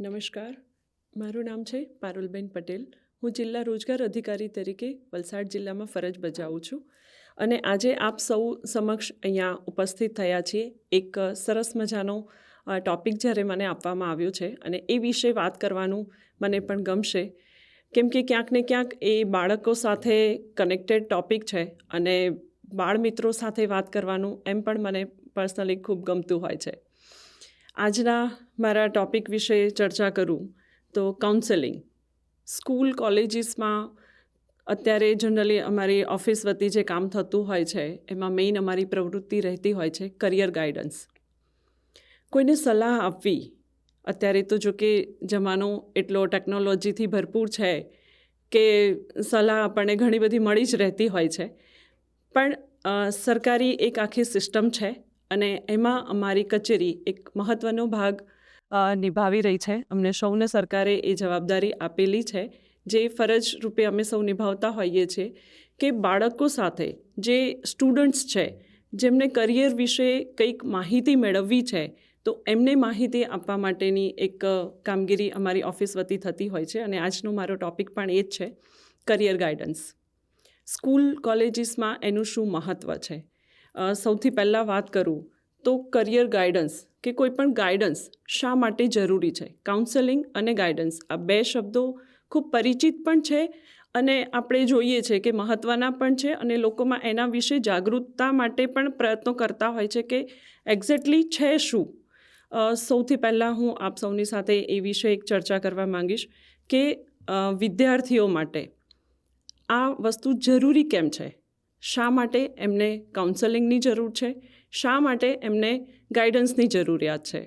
નમસ્કાર. મારું નામ છે પારુલબેન પટેલ. હું જિલ્લા રોજગાર અધિકારી તરીકે વલસાડ જિલ્લામાં ફરજ બજાવું છું અને આજે આપ સૌ સમક્ષ અહીંયા ઉપસ્થિત થયા છીએ. એક સરસ મજાનો ટોપિક જ્યારે મને આપવામાં આવ્યો છે અને એ વિશે વાત કરવાનું મને પણ ગમશે. કેમ કે ક્યાંક ને ક્યાંક એ બાળકો સાથે કનેક્ટેડ ટૉપિક છે અને બાળ મિત્રો સાથે વાત કરવાનું એમ પણ મને પર્સનલી ખૂબ ગમતું હોય છે. આજના મારા ટૉપિક વિશે ચર્ચા કરું તો કાઉન્સેલિંગ સ્કૂલ કોલેજીસમાં અત્યારે જનરલી અમારી ઓફિસ વતી જે કામ થતું હોય છે, એમાં મેઇન અમારી પ્રવૃત્તિ રહેતી હોય છે કરિયર ગાઈડન્સ કોઈને સલાહ આપવી, અત્યારે તો જો કે જમાનો એટલો ટેકનોલોજીથી ભરપૂર છે કે સલાહ આપણને ઘણી બધી મળી જ રહેતી હોય છે. પણ સરકારી એક આખી સિસ્ટમ છે અને એમાં અમારી કચેરી એક મહત્ત્વનો ભાગ નિભાવી રહી છે. અમને સૌને સરકારે એ જવાબદારી આપેલી છે. જે ફરજ રૂપે અમે સૌ નિભાવતા હોઈએ છીએ કે બાળકો સાથે જે સ્ટુડન્ટ્સ છે, જેમને કરિયર વિશે કંઈક માહિતી મેળવવી છે, તો એમને માહિતી આપવા માટેની એક કામગીરી અમારી ઓફિસ વતી થતી હોય છે. અને આજનો મારો ટૉપિક પણ એ જ છે, કરિયર ગાઈડન્સ. સ્કૂલ કોલેજીસમાં એનું શું મહત્ત્વ છે? સૌથી પહેલાં વાત કરું તો કરિયર ગાઈડન્સ કે કોઈ પણ ગાઈડન્સ શા માટે જરૂરી છે? કાઉન્સેલિંગ અને ગાઈડન્સ આ બે શબ્દો ખૂબ પરિચિત પણ છે અને આપણે જોઈએ છે કે મહત્ત્વના પણ છે અને લોકોમાં એના વિશે જાગૃતતા માટે પણ પ્રયત્નો કરતા હોય છે કે એક્ઝેક્ટલી છે શું? સૌથી પહેલાં હું આપ સૌની સાથે એ વિશે એક ચર્ચા કરવા માંગીશ કે વિદ્યાર્થીઓ માટે આ વસ્તુ જરૂરી કેમ છે? શા માટે એમને કાઉન્સેલિંગની જરૂર છે? શા માટે એમને ગાઈડન્સની જરૂરિયાત છે?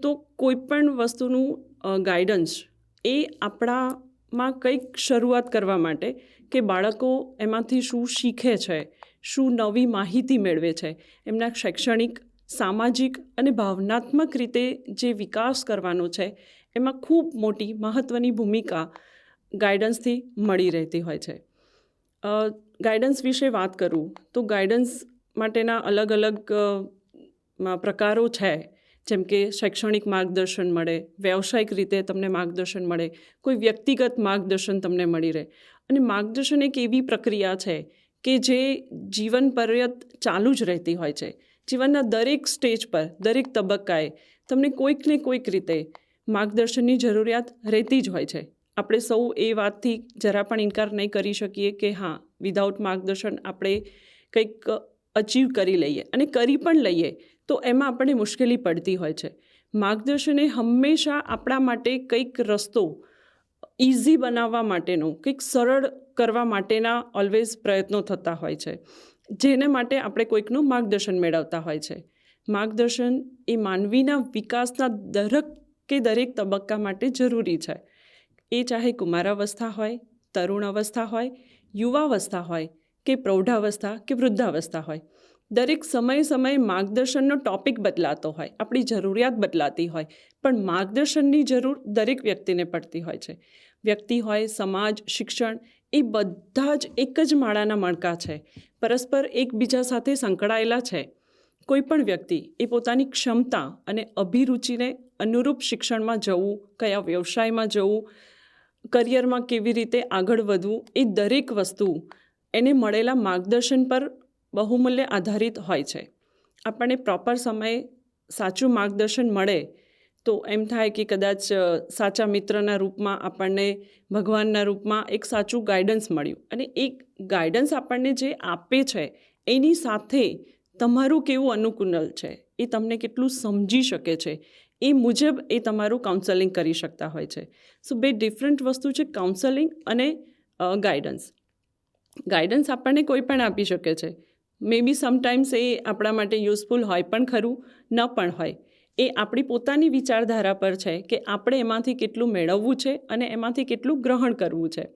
તો કોઈ પણ વસ્તુનું ગાઈડન્સ એ આપણામાં કંઈક શરૂઆત કરવા માટે કે બાળકો એમાંથી શું શીખે છે, શું નવી માહિતી મેળવે છે, એમના શૈક્ષણિક, સામાજિક અને ભાવનાત્મક રીતે જે વિકાસ કરવાનો છે, એમાં ખૂબ મોટી મહત્ત્વની ભૂમિકા ગાઈડન્સથી મળી રહેતી હોય છે. ગાઈડન્સ વિશે વાત કરું, તો ગાઈડન્સ માટેના અલગ અલગ પ્રકારો છે. જેમ કે શૈક્ષણિક માર્ગદર્શન મળે, વ્યવસાયિક રીતે તમને માર્ગદર્શન મળે, કોઈ વ્યક્તિગત માર્ગદર્શન તમને મળી રહે. અને માર્ગદર્શન એક એવી પ્રક્રિયા છે કે જે જીવન પર્યત ચાલુ જ રહેતી હોય છે. જીવનના દરેક સ્ટેજ પર, દરેક તબક્કાએ તમને કોઈક ને કોઈક રીતે માર્ગદર્શનની જરૂરિયાત રહેતી જ હોય છે. આપણે સૌ એ વાતથી જરા પણ ઇનકાર નહીં કરી શકીએ કે હા વિધાઉટ માર્ગદર્શન આપણે કંઈક અચીવ કરી લઈએ અને કરી પણ લઈએ, તો એમાં આપણને મુશ્કેલી પડતી હોય છે. માર્ગદર્શને હંમેશા આપણા માટે કંઈક રસ્તો ઇઝી બનાવવા માટેનો, કંઈક સરળ કરવા માટેના ઓલવેઝ પ્રયત્નો થતા હોય છે, જેને માટે આપણે કોઈકનું માર્ગદર્શન મેળવતા હોય છે. માર્ગદર્શન એ માનવીના વિકાસના દરેક કે દરેક તબક્કા માટે જરૂરી છે. એ ચાહે કુમારાવસ્થા હોય તરુણ અવસ્થા હોય, યુવાવસ્થા હોય કે પ્રૌઢાવસ્થા કે વૃદ્ધાવસ્થા હોય. દરેક સમયે સમયે માર્ગદર્શનનો ટોપિક બદલાતો હોય, આપણી જરૂરિયાત બદલાતી હોય, પણ માર્ગદર્શનની જરૂર દરેક વ્યક્તિને પડતી હોય છે. વ્યક્તિ હોય, સમાજ, શિક્ષણ એ બધા જ એક જ માળાના મણકા છે. પરસ્પર એકબીજા સાથે સંકળાયેલા છે. કોઈ પણ વ્યક્તિ એ પોતાની ક્ષમતા અને અભિરુચિને અનુરૂપ શિક્ષણમાં જવું, કયા વ્યવસાયમાં જવું કરિયરમાં કેવી રીતે આગળ વધવું એ દરેક વસ્તુ એને મળેલા માર્ગદર્શન પર બહુમૂલ્ય આધારિત હોય છે. આપણને પ્રોપર સમયે સાચું માર્ગદર્શન મળે તો એમ થાય કે કદાચ સાચા મિત્રના રૂપમાં આપણને, ભગવાનના રૂપમાં એક સાચું ગાઈડન્સ મળ્યું. અને એક ગાઈડન્સ આપણને જે આપે છે, એની સાથે તમારું કેવું અનુકૂળ છે એ તમને કેટલું સમજી શકે છે. એ મુજબ એ તમારું કાઉન્સેલિંગ કરી શકતા હોય છે. સો બે ડિફરન્ટ વસ્તુ છે કાઉન્સેલિંગ અને ગાઈડન્સ ગાઈડન્સ આપણને કોઈ પણ આપી શકે છે. મે બી સમટાઈમ્સ એ આપણા માટે યુઝફુલ હોય પણ ખરું, ન પણ હોય. એ આપણી પોતાની વિચારધારા પર છે કે આપણે એમાંથી કેટલું મેળવવું છે અને એમાંથી કેટલું ગ્રહણ કરવું છે.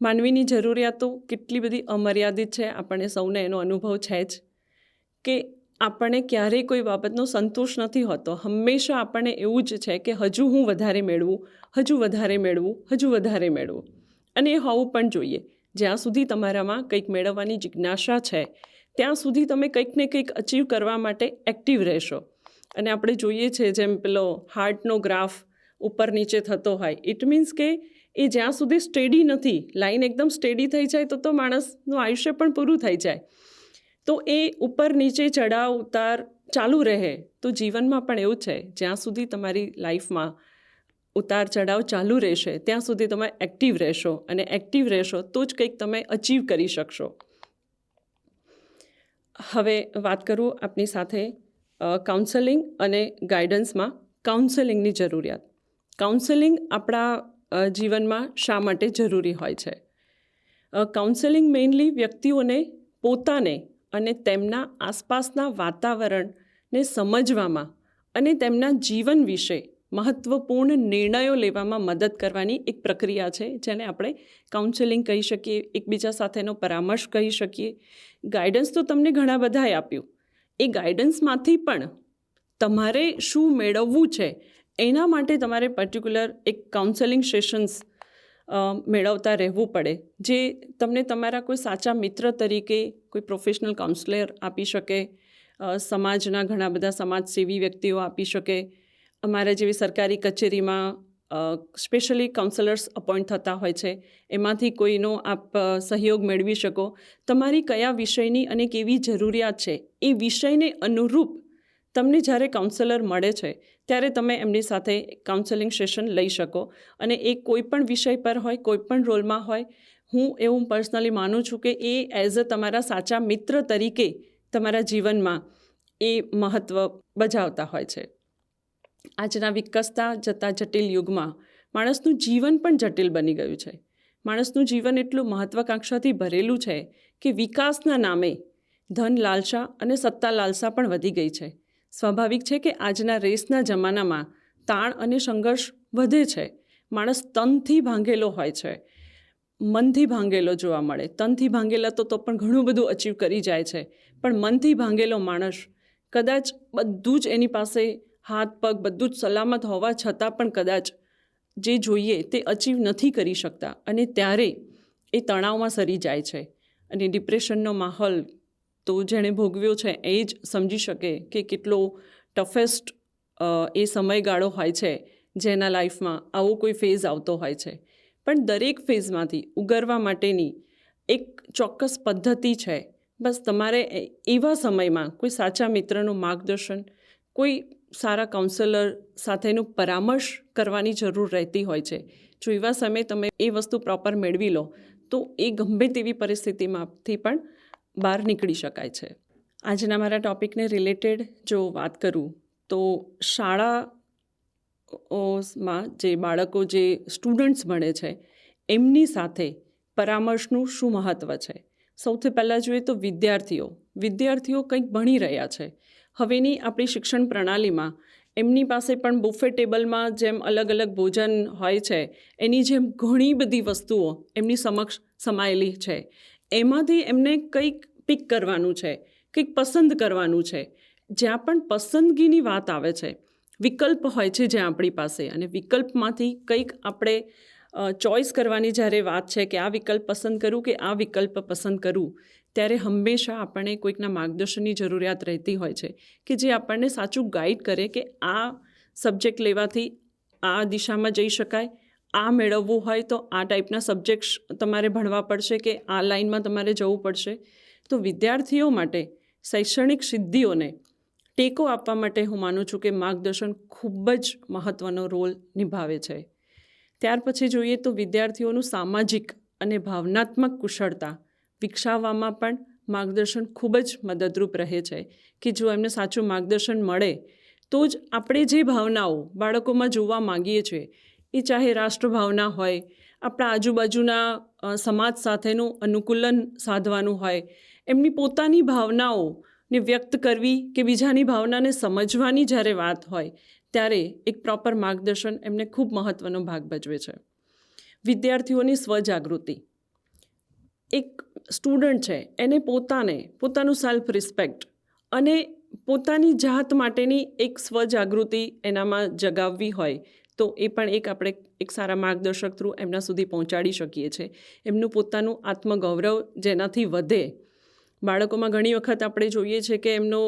માનવીની જરૂરિયાતો કેટલી બધી અમર્યાદિત છે, આપણને સૌને એનો અનુભવ છે જ. કે આપણને ક્યારેય કોઈ બાબતનો સંતોષ નથી હોતો. હંમેશા આપણને એવું જ છે કે હજુ હું વધારે મેળવું, હજુ વધારે મેળવું, હજુ વધારે મેળવું. અને એ હોવું પણ જોઈએ. જ્યાં સુધી તમારામાં કંઈક મેળવવાની જિજ્ઞાસા છે, ત્યાં સુધી તમે કંઈક ને કંઈક અચીવ કરવા માટે એક્ટિવ રહેશો. અને આપણે જોઈએ છે જેમ પેલો હાર્ટનો ગ્રાફ ઉપર નીચે થતો હોય ઇટ મીન્સ કે એ જ્યાં સુધી સ્ટેડી નથી લાઈન એકદમ સ્ટેડી થઈ જાય તો તો માણસનું આયુષ્ય પણ પૂરું થઈ જાય. તો એ ઉપર નીચે ચડાવ ઉતાર ચાલુ રહે. તો જીવનમાં પણ એવું છે, જ્યાં સુધી તમારી લાઈફમાં ઉતાર ચડાવ ચાલુ રહેશે, ત્યાં સુધી તમે એક્ટિવ રહેશો અને એક્ટિવ રહેશો તો જ કંઈક તમે અચીવ કરી શકશો. હવે વાત કરું આપની સાથે કાઉન્સેલિંગ અને ગાઈડન્સમાં કાઉન્સેલિંગની જરૂરિયાત. કાઉન્સેલિંગ આપણા જીવનમાં શા માટે જરૂરી હોય છે? કાઉન્સેલિંગ મેઇનલી વ્યક્તિઓને પોતાને અને તેમના આસપાસના વાતાવરણને સમજવામાં અને તેમના જીવન વિશે મહત્ત્વપૂર્ણ નિર્ણયો લેવામાં મદદ કરવાની એક પ્રક્રિયા છે, જેને આપણે કાઉન્સેલિંગ કહી શકીએ, એકબીજા સાથેનો પરામર્શ કહી શકીએ. ગાઈડન્સ તો તમને ઘણા બધાએ આપ્યું. એ ગાઈડન્સમાંથી પણ તમારે શું મેળવવું છે, એના માટે તમારે પર્ટિક્યુલર એક કાઉન્સેલિંગ સેશન્સ મેળવતા રહેવું પડે. જે તમને તમારા કોઈ સાચા મિત્ર તરીકે કોઈ પ્રોફેશનલ કાઉન્સલર આપી શકે સમાજના ઘણા બધા સમાજસેવી વ્યક્તિઓ આપી શકે. અમારા જેવી સરકારી કચેરીમાં સ્પેશિયલી કાઉન્સલર્સ અપોઇન્ટ થતા હોય છે. એમાંથી કોઈનો આપ સહયોગ મેળવી શકો. તમારી કયા વિષયની અને કેવી જરૂરિયાત છે? એ વિષયને અનુરૂપ તમને જ્યારે કાઉન્સેલર મળે છે, ત્યારે તમે એમની સાથે કાઉન્સેલિંગ સેશન લઈ શકો. અને એ કોઈ પણ વિષય પર હોય, કોઈ પણ રોલમાં હોય, હું એવું પર્સનલી માનું છું કે એ એઝ અ તમારા સાચા મિત્ર તરીકે તમારા જીવનમાં એ મહત્ત્વ બજાવતા હોય છે. આજના વિકસતા જતા જટિલ યુગમાં માણસનું જીવન પણ જટિલ બની ગયું છે. માણસનું જીવન એટલું મહત્વાકાંક્ષાથી ભરેલું છે કે વિકાસના નામે ધન લાલસા અને સત્તા લાલસા પણ વધી ગઈ છે. સ્વાભાવિક છે કે આજના રેસના જમાનામાં તાણ અને સંઘર્ષ વધે છે. માણસ તનથી ભાંગેલો હોય છે. મનથી ભાંગેલો જોવા મળે. તનથી ભાંગેલા તો તો પણ ઘણું બધું અચીવ કરી જાય છે. પણ મનથી ભાંગેલો માણસ કદાચ બધું જ એની પાસે હાથ, પગ બધું જ સલામત હોવા છતાં પણ કદાચ જે જોઈએ તે અચીવ નથી કરી શકતા. અને ત્યારે એ તણાવમાં સરી જાય છે. અને ડિપ્રેશનનો માહોલ તો જેણે ભોગવ્યો છે એ જ સમજી શકે કે કેટલો ટફેસ્ટ એ સમયગાળો હોય છે જેના લાઈફમાં આવો કોઈ ફેઝ આવતો હોય છે. પણ દરેક ફેઝમાંથી ઉગરવા માટેની એક ચોક્કસ પદ્ધતિ છે. બસ તમારે એવા સમયમાં કોઈ સાચા મિત્રનું માર્ગદર્શન, કોઈ સારા કાઉન્સેલર સાથેનું પરામર્શ કરવાની જરૂર રહેતી હોય છે. જો એવા સમયે તમે એ વસ્તુ પ્રોપર મેળવી લો, તો એ ગમે તેવી પરિસ્થિતિમાંથી પણ બહાર નીકળી શકાય છે. આજના મારા ટૉપિકને રિલેટેડ જો વાત કરું, તો શાળા માં જે બાળકો, જે સ્ટુડન્ટ્સ ભણે છે, એમની સાથે પરામર્શનું શું મહત્ત્વ છે? સૌથી પહેલાં જોઈએ તો વિદ્યાર્થીઓ. વિદ્યાર્થીઓ કંઈક ભણી રહ્યા છે. હવેની આપણી શિક્ષણ પ્રણાલીમાં એમની પાસે પણ બુફે ટેબલમાં જેમ અલગ અલગ ભોજન હોય છે, એની જેમ ઘણી બધી વસ્તુઓ એમની સમક્ષ સમાયેલી છે. એમાંથી એમને કંઈક પિક કરવાનું છે, કંઈક પસંદ કરવાનું છે. જ્યાં પણ પસંદગીની વાત આવે છે, વિકલ્પ હોય છે જ્યાં આપણી પાસે અને વિકલ્પમાંથી કંઈક આપણે ચોઈસ કરવાની જ્યારે વાત છે કે આ વિકલ્પ પસંદ કરું કે આ વિકલ્પ પસંદ કરું, ત્યારે હંમેશા આપણને કોઈકના માર્ગદર્શનની જરૂરિયાત રહેતી હોય છે કે જે આપણને સાચું ગાઈડ કરે કે આ સબ્જેક્ટ લેવાથી આ દિશામાં જઈ શકાય આ મેળવવું હોય તો આ ટાઈપના સબ્જેક્ટ્સ તમારે ભણવા પડશે કે આ લાઇનમાં તમારે જવું પડશે. તો વિદ્યાર્થીઓ માટે શૈક્ષણિક સિદ્ધિઓને ટેકો આપવા માટે હું માનું છું કે માર્ગદર્શન ખૂબ જ મહત્ત્વનો રોલ નિભાવે છે. ત્યાર પછી જોઈએ તો વિદ્યાર્થીઓનું સામાજિક અને ભાવનાત્મક કુશળતા વિકસાવવામાં પણ માર્ગદર્શન ખૂબ જ મદદરૂપ રહે છે કે જો એમને સાચું માર્ગદર્શન મળે તો જ આપણે જે ભાવનાઓ બાળકોમાં જોવા માગીએ છીએ એ ચાહે રાષ્ટ્રભાવના હોય, આપણા આજુબાજુના સમાજ સાથેનું અનુકૂલન સાધવાનું હોય, એમની પોતાની ભાવનાઓને વ્યક્ત કરવી કે બીજાની ભાવનાને સમજવાની જ્યારે વાત હોય, ત્યારે એક પ્રોપર માર્ગદર્શન એમને ખૂબ મહત્ત્વનો ભાગ ભજવે છે. વિદ્યાર્થીઓની સ્વજાગૃતિ. એક સ્ટુડન્ટ છે, એને પોતાને, પોતાનું સેલ્ફ રિસ્પેક્ટ અને પોતાની જાત માટેની એક સ્વજાગૃતિ એનામાં જગાવવી હોય તો એ પણ એક આપણે એક સારા માર્ગદર્શક થ્રુ એમના સુધી પહોંચાડી શકીએ છીએ. એમનું પોતાનું આત્મગૌરવ જેનાથી વધે. બાળકોમાં ઘણી વખત આપણે જોઈએ છે કે એમનો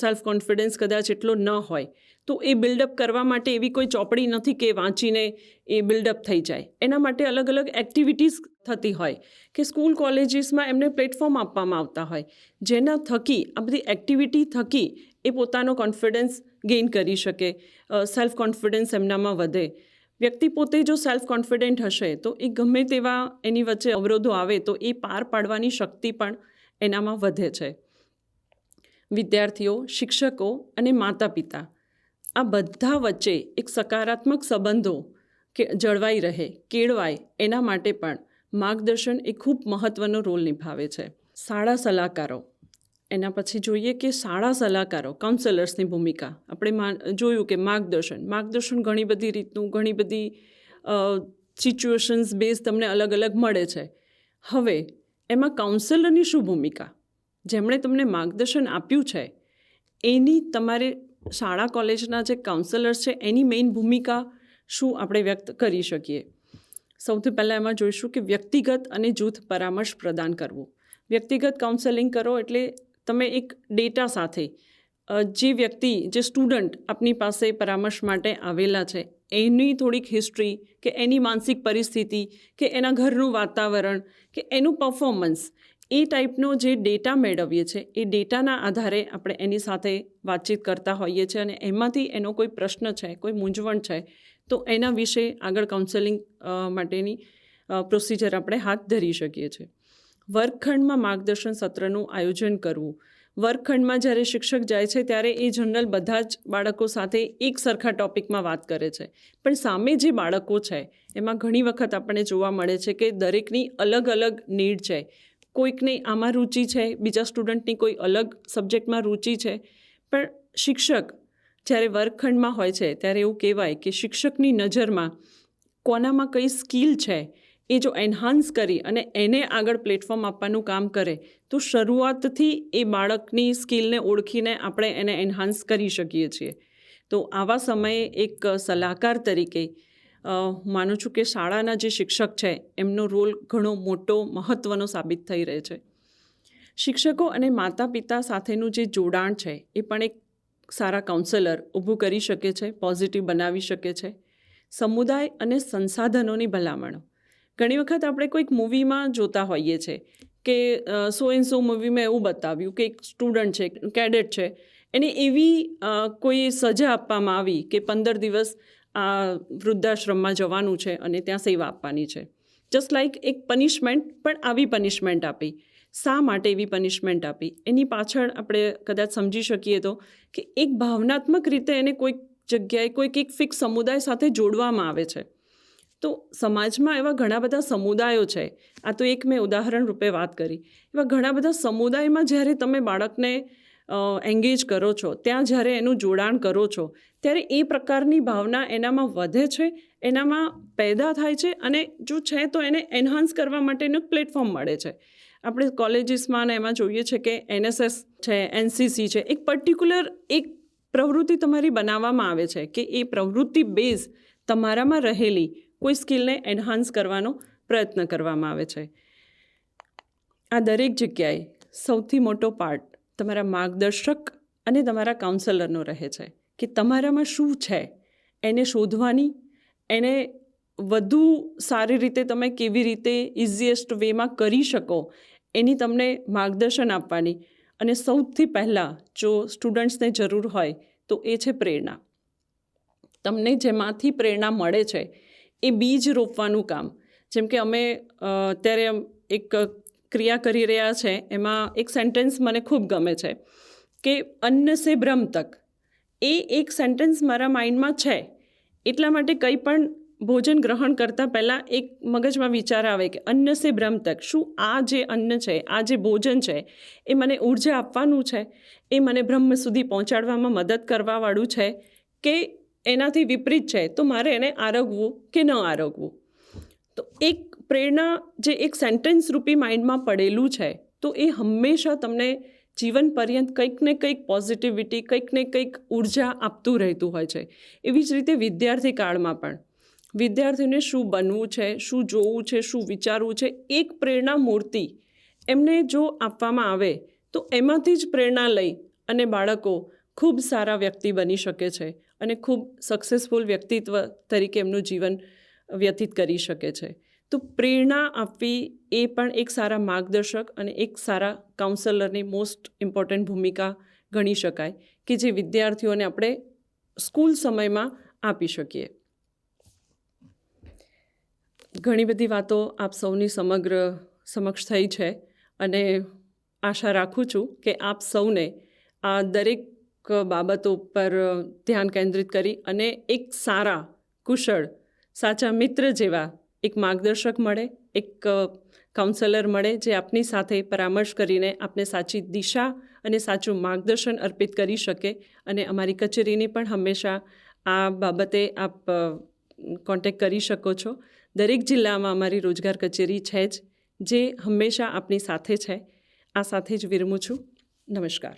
સેલ્ફ કોન્ફિડન્સ કદાચ એટલો ન હોય, તો એ બિલ્ડઅપ કરવા માટે એવી કોઈ ચોપડી નથી કે વાંચીને એ બિલ્ડઅપ થઈ જાય. એના માટે અલગ અલગ એક્ટિવિટીઝ થતી હોય કે સ્કૂલ કોલેજીસમાં એમને પ્લેટફોર્મ આપવામાં આવતા હોય. જેના થકી, આ બધી એક્ટિવિટી થકી એ પોતાનો કોન્ફિડન્સ ગેઇન કરી શકે સેલ્ફ કોન્ફિડન્સ એમનામાં વધે. વ્યક્તિ પોતે જો સેલ્ફ કોન્ફિડન્ટ હશે, તો એ ગમે તેવા એની વચ્ચે અવરોધો આવે, તો એ પાર પાડવાની શક્તિ પણ એનામાં વધે છે. વિદ્યાર્થીઓ, શિક્ષકો અને માતા પિતા આ બધા વચ્ચે એક સકારાત્મક સંબંધો કે જળવાઈ રહે, કેળવાય, એના માટે પણ માર્ગદર્શન એ ખૂબ મહત્ત્વનો રોલ નિભાવે છે. શાળા સલાહકારો એના પછી જોઈએ કે શાળા સલાહકારો કાઉન્સેલર્સની ભૂમિકા. આપણે જોયું કે માર્ગદર્શન. માર્ગદર્શન ઘણી બધી રીતનું, ઘણી બધી સિચ્યુએશન્સ બેઝ તમને અલગ અલગ મળે છે. હવે, એમાં કાઉન્સેલરની શું ભૂમિકા? જેમણે તમને માર્ગદર્શન આપ્યું છે, એની તમારે શાળા કોલેજના જે કાઉન્સેલર્સ છે, એની મેઇન ભૂમિકા શું આપણે વ્યક્ત કરી શકીએ? સૌથી પહેલાં એમાં જોઈશું કે વ્યક્તિગત અને જૂથ પરામર્શ પ્રદાન કરવું. વ્યક્તિગત કાઉન્સેલિંગ કરો એટલે તમે એક ડેટા સાથે જે વ્યક્તિ, જે સ્ટુડન્ટ આપની પાસે પરામર્શ માટે આવેલા છે, એની થોડીક હિસ્ટ્રી કે એની માનસિક પરિસ્થિતિ કે એના ઘરનું વાતાવરણ કે એનું પરફોર્મન્સ એ ટાઈપનો જે ડેટા મેળવીએ છીએ એ ડેટાના આધારે આપણે એની સાથે વાતચીત કરતા હોઈએ છીએ અને એમાંથી એનો કોઈ પ્રશ્ન છે, કોઈ મૂંઝવણ છે, તો એના વિશે આગળ કાઉન્સેલિંગ માટેની પ્રોસિજર આપણે હાથ ધરી શકીએ છીએ. વર્ગખંડમાં માર્ગદર્શન સત્રનું આયોજન કરવું. વર્ગખંડમાં જ્યારે શિક્ષક જાય છે, ત્યારે એ જનરલ બધા જ બાળકો સાથે એક સરખા ટોપિકમાં વાત કરે છે. પણ સામે જે બાળકો છે, એમાં ઘણી વખત આપણને જોવા મળે છે કે દરેકની અલગ અલગ નીડ છે. કોઈકને આમાં રુચિ છે, બીજા સ્ટુડન્ટની કોઈ અલગ સબ્જેક્ટમાં રુચિ છે. પણ શિક્ષક જ્યારે વર્ગખંડમાં હોય છે, ત્યારે એવું કહેવાય કે શિક્ષકની નજરમાં કોનામાં કઈ સ્કિલ છે એ જો એન્હાન્સ કરી અને એને આગળ પ્લેટફોર્મ આપવાનું કામ કરે, તો શરૂઆતથી એ બાળકની સ્કિલને ઓળખીને આપણે એને એન્હાન્સ કરી શકીએ છીએ. તો આવા સમયે એક સલાહકાર તરીકે માનું છું કે શાળાના જે શિક્ષક છે, એમનો રોલ ઘણો મોટો મહત્ત્વનો સાબિત થઈ રહે છે. શિક્ષકો અને માતા પિતા સાથેનું જે જોડાણ છે, એ પણ એક સારા કાઉન્સેલર ઊભું કરી શકે છે પોઝિટિવ બનાવી શકે છે. સમુદાય અને સંસાધનોની ભલામણો. ઘણી વખત આપણે કોઈક મૂવીમાં જોતા હોઈએ છીએ કે સો એન્ડ સો મૂવીમાં એવું બતાવ્યું કે એક સ્ટુડન્ટ છે કેડેટ છે. એને એવી કોઈ સજા આપવામાં આવી કે પંદર દિવસ આ વૃદ્ધાશ્રમમાં જવાનું છે અને ત્યાં સેવા આપવાની છે. જસ્ટ લાઈક એક પનિશમેન્ટ પણ આવી પનિશમેન્ટ આપી. શા માટે એવી પનિશમેન્ટ આપી? એની પાછળ આપણે કદાચ સમજી શકીએ તો કે એક ભાવનાત્મક રીતે એને કોઈક જગ્યાએ કોઈક એક ફિક્સ સમુદાય સાથે જોડવામાં આવે છે. તો સમાજમાં એવા ઘણા બધા સમુદાયો છે. આ તો એક મેં ઉદાહરણ રૂપે વાત કરી. એવા ઘણા બધા સમુદાયમાં જ્યારે તમે બાળકને એન્ગેજ કરો છો, ત્યાં જ્યારે એનું જોડાણ કરો છો, ત્યારે એ પ્રકારની ભાવના એનામાં વધે છે, એનામાં પેદા થાય છે અને જો છે તો એને એન્હાન્સ કરવા માટેનું પ્લેટફોર્મ મળે છે. આપણે કોલેજીસમાં ને એમાં જોઈએ છે કે એનએસએસ છે, એનસીસી છે, એક પર્ટિક્યુલર એક પ્રવૃત્તિ તમારી બનાવવામાં આવે છે કે એ પ્રવૃત્તિ બેઝ તમારામાં રહેલી કોઈ સ્કિલને એન્હાન્સ કરવાનો પ્રયત્ન કરવામાં આવે છે. આ દરેક જગ્યાએ સૌથી મોટો પાર્ટ તમારા માર્ગદર્શક અને તમારા કાઉન્સેલરનો રહે છે કે તમારામાં શું છે? એને શોધવાની, એને વધુ સારી રીતે તમે કેવી રીતે ઇઝીએસ્ટ વેમાં કરી શકો, એની તમને માર્ગદર્શન આપવાની. અને સૌથી પહેલાં જો સ્ટુડન્ટ્સને જરૂર હોય તો એ છે પ્રેરણા. તમને જેમાંથી પ્રેરણા મળે છે એ બીજ રોપવાનું કામ. જેમ કે અમે અત્યારે એક ક્રિયા કરી રહ્યા છે, એમાં એક સેન્ટેન્સ મને ખૂબ ગમે છે કે અન્ન સે બ્રહ્મ તક. એ એક સેન્ટેન્સ મારા માઇન્ડમાં છે, એટલા માટે કંઈ પણ ભોજન ગ્રહણ કરતાં પહેલાં એક મગજમાં વિચાર આવે કે અન્ન સે બ્રહ્મ તક, શું આ જે અન્ન છે, આ જે ભોજન છે, એ મને ઊર્જા આપવાનું છે? એ મને બ્રહ્મ સુધી પહોંચાડવામાં મદદ કરવાવાળું છે? કે એનાથી વિપરીત છે, તો મારે એને આરોગવું કે ન આરોગવું? તો એક પ્રેરણા જે એક સેન્ટેન્સ રૂપી માઇન્ડમાં પડેલું છે, તો એ હંમેશા તમને જીવન પર્યંત કંઈક ને કંઈક પોઝિટિવિટી કંઈક ને કંઈક ઊર્જા આપતું રહેતું હોય છે. એવી જ રીતે વિદ્યાર્થી કાળમાં પણ. વિદ્યાર્થીને શું બનવું છે, શું જોવું છે, શું વિચારવું છે, એક પ્રેરણા મૂર્તિ એમને જો આપવામાં આવે, તો એમાંથી જ પ્રેરણા લઈ અને બાળકો ખૂબ સારા વ્યક્તિ બની શકે છે અને ખૂબ સક્સેસફુલ વ્યક્તિત્વ તરીકે એમનું જીવન વ્યતીત કરી શકે છે. તો પ્રેરણા આપવી એ પણ એક સારા માર્ગદર્શક અને એક સારા કાઉન્સેલરની મોસ્ટ ઇમ્પોર્ટન્ટ ભૂમિકા ગણી શકાય કે જે વિદ્યાર્થીઓને આપણે સ્કૂલ સમયમાં આપી શકીએ. ઘણી બધી વાતો આપ સૌની સમગ્ર સમક્ષ થઈ છે અને આશા રાખું છું કે આપ સૌને આ દરેક બાબતો પર ધ્યાન કેન્દ્રિત કરી અને એક સારા, કુશળ, સાચા મિત્ર જેવા એક માર્ગદર્શક મળે, એક કાઉન્સેલર મળે જે આપની સાથે પરામર્શ કરીને આપને સાચી દિશા અને સાચું માર્ગદર્શન અર્પિત કરી શકે અને અમારી કચેરીની પણ હંમેશા આ બાબતે આપ કોન્ટેક કરી શકો છો. દરેક જિલ્લામાં અમારી રોજગાર કચેરી છે જ, જે હંમેશા આપની સાથે છે. આ સાથે જ વિરમું છું. નમસ્કાર.